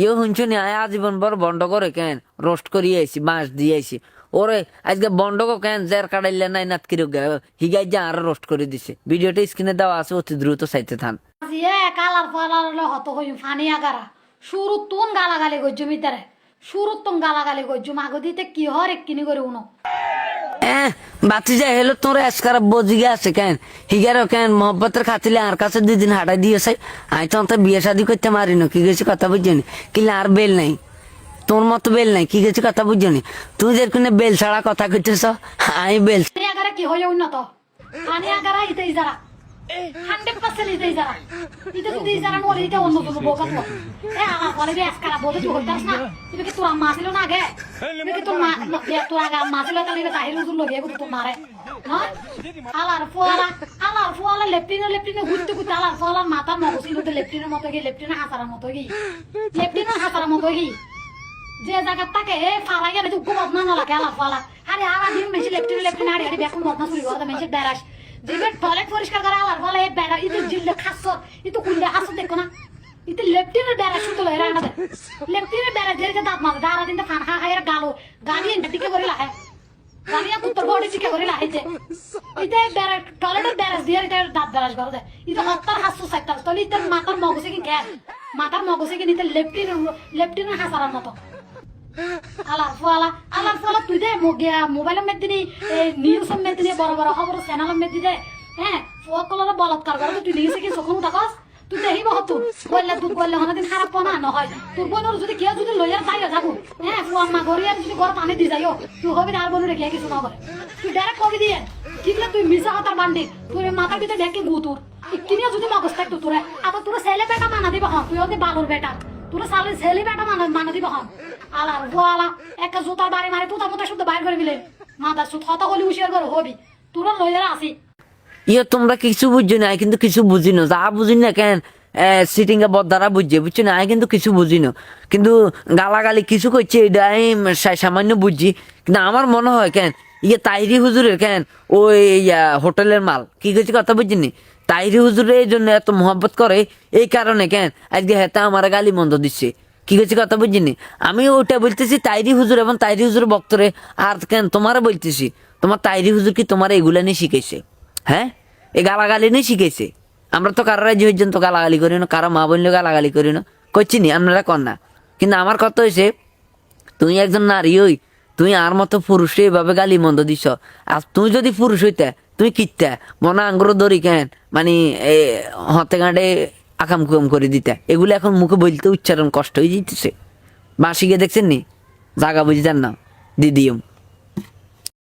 ইয়ে শুনছো নি? আয় আজীবন বড় বন্ধ করে কেন? রোস্ট করিয়ে আইছি বাঁশ দিয়ে আইছি। ওরে আজকে বন্ধ কো কেন? জের কাটাইলে নাই নাত কিরো হিগাই যা আর রোস্ট করে দিছে। ভিডিওটা স্ক্রিনে দেওয়া আছে, অতি দ্রুত চাইতে থান। আজিয়ে কালার ফালার হলে হত হইম ফানি আগারা শুরুত তুন গালাগালি গজ্জু মিতারে শুরুত তুন গালাগালি গজ্জু মাগো দিতে কি হর এক্কিনি করে উনো এহ, বাতি যা হেলো তোর এসকার বজিগে আছে কেন? হিগারও কেন? মহব্বতের খাতিলে আর কাছে দুই দিন হাঁটাই দিয়েছে। আমি তো অন্ত বিয়ে শাদি করতে মারি না কি গেছি কথা বুঝছি কিলে আর বেল নাই। তোর মতো বেল নাই কি গেছি কথা বুঝছি তুই যেরকম বেল ছাড়া কথা কইতেছ আমি বেল কি হয়ে উন্নত? আগারা ইতে ইজারা হান্ড্রেড পার্সেন্ট ইতে ইজারা ইতে যদি ইজারা নলে ইতে অন্য কোনো বোকা তো এ, আমার বলে যে আজকারা বোধ তুই হইতাস না, তুমি কি তোর আম্মা না আগে? তুমি কি তোর মা তোর আগে আম্মা ছিল তাহলে এটা তাহির উজুর লগে তোর মারে। হ্যাঁ? আলার ফুয়ালা আলার ফুয়ালা লেপটিনে লেপটিনে ঘুরতে ঘুরতে আলার ফুয়ালার মাথার মগছিল তো লেপটিনের মতো গিয়ে লেপটিনে হাসারার মতো গিয়ে। লেপটিনের হাসারার মতো গিয়ে। যে জায়গা তাকে এ, ফারাই গেলে তুই বদনা না লাগে আলাপ ফালা আরে আর দিন মেশি লেফটিনে লেফটিনে আড়ি আড়ি বেকুন বদনা চুরি করে মেশি বেড়াস। যেবে টয়লেট পরিষ্কার করে আলার ফালা এই জিল্লে খাস হাস দেখো না। ইতো লেফটিনের বেড়া শুতো লয় রান্না দে লেফটিনের বেড়া দাঁত মারে দাঁড়া দিন খাই গালো। গালি দিকে করে লাহে। গালি লাহে, যে। ইতে বেড়া টয়লেটের দিয়ে দাঁত বেড়াস করে দে ইতো হত্তার হাসু সাইতার তলি ইতে মাথার মগজে কি গ্যাস মাথার মগজে কি নিতে লেফটিনের লেফটিনের হাসারার মতো। আলার ফুয়ালা আলার ফুয়ালা, তুই দে মোবাইলের মেয়ে দিনি নিউজ মেয়ে দিনি, বড় বড় খবর চ্যানেলের দে হ্যাঁ? ফুয়া কলরে বলৎকার করে তুই নিউজে কি চকুন থাকস তুই দেখিব হতু। বললে তুই বললে হনে দিন খারাপ না, নহয়। তোর বোনের যদি কেউ যদি লইয়ার যাইও যাব? হ্যাঁ ফুয়া মা গরিয়ার যদি ঘর পানি দি যাইও তুই হবি আর বোনের রেখে কিছু না করে তুই ডাইরেক্ট কবি দিয়ে। কিনলে তুই মিশা হতার বান্ডি তুই মাথার ভিতরে দেখি গুতুর কিনিয়া যদি মগজ থাকতো তোরে আবার তোর ছেলে বেটা মানা দিব হ্যাঁ তুই ওদের বালুর বেটা। তোরা সালে ছেলে বেটা মানা মানা দিব হন। আলার গোয়ালা একটা জুতার বাড়ি মারে তুই মতো শুদ্ধ বাইর করে দিলে। মাথা সুত হতা হলি হুশিয়ার করে হবি তোরা লইয়ার আসি ইয়ে তোমরা কিছু বুঝছ না, কিন্তু কিছু বুঝি না। যা বুঝি না কেন সিটিং এ বদারা বুঝছে বুঝছ না? কিন্তু কিছু বুঝি না। কিন্তু গালাগালি কিছু করছে, এটা আমি সামান্য বুঝছি কিন্তু আমার মনে হয় কেন ইয়ে তাইরি হুজুরের কেন, ওই হোটেলের মাল। কি করছে কথা বুঝছিনি তাইরি হুজুরের এই জন্য এত মোহব্বত করে, এই কারণে কেন, আজকে হেতা আমার গালি মন্দ দিচ্ছে। কি করছে কথা বুঝছিনি আমি ওটা বলতেছি তাইরি হুজুর এবং তাইরি হুজুর বক্তরে আর কেন তোমারা বলতেছি, তোমার তাইরি হুজুর কি তোমার এগুলা নিয়ে শিখেছে হ্যাঁ? এই গালাগালি নিয়ে শিখেছে। আমরা তো কারও রাজ্য পর্যন্ত গালাগালি করি না, কারও মা বললেও গালাগালি করি না। করছি নি, আপনারা কর না। কিন্তু আমার কথা হয়েছে তুই একজন নারী হই তুমি আর মতো পুরুষ এভাবে গালি মন্দ দিছ। আর তুই যদি পুরুষ হইতে, তুই কিত্তা, মনে আঙ্গুর দড়ি কেন? মানে হাতে গাঁটে আকাম কুকাম করে দিতে। এগুলো এখন মুখে বলতে উচ্চারণ কষ্ট হয়ে যেতেছে বাঁশিকে দেখছেন নি? জাগা বুঝি যান না, দিদিম।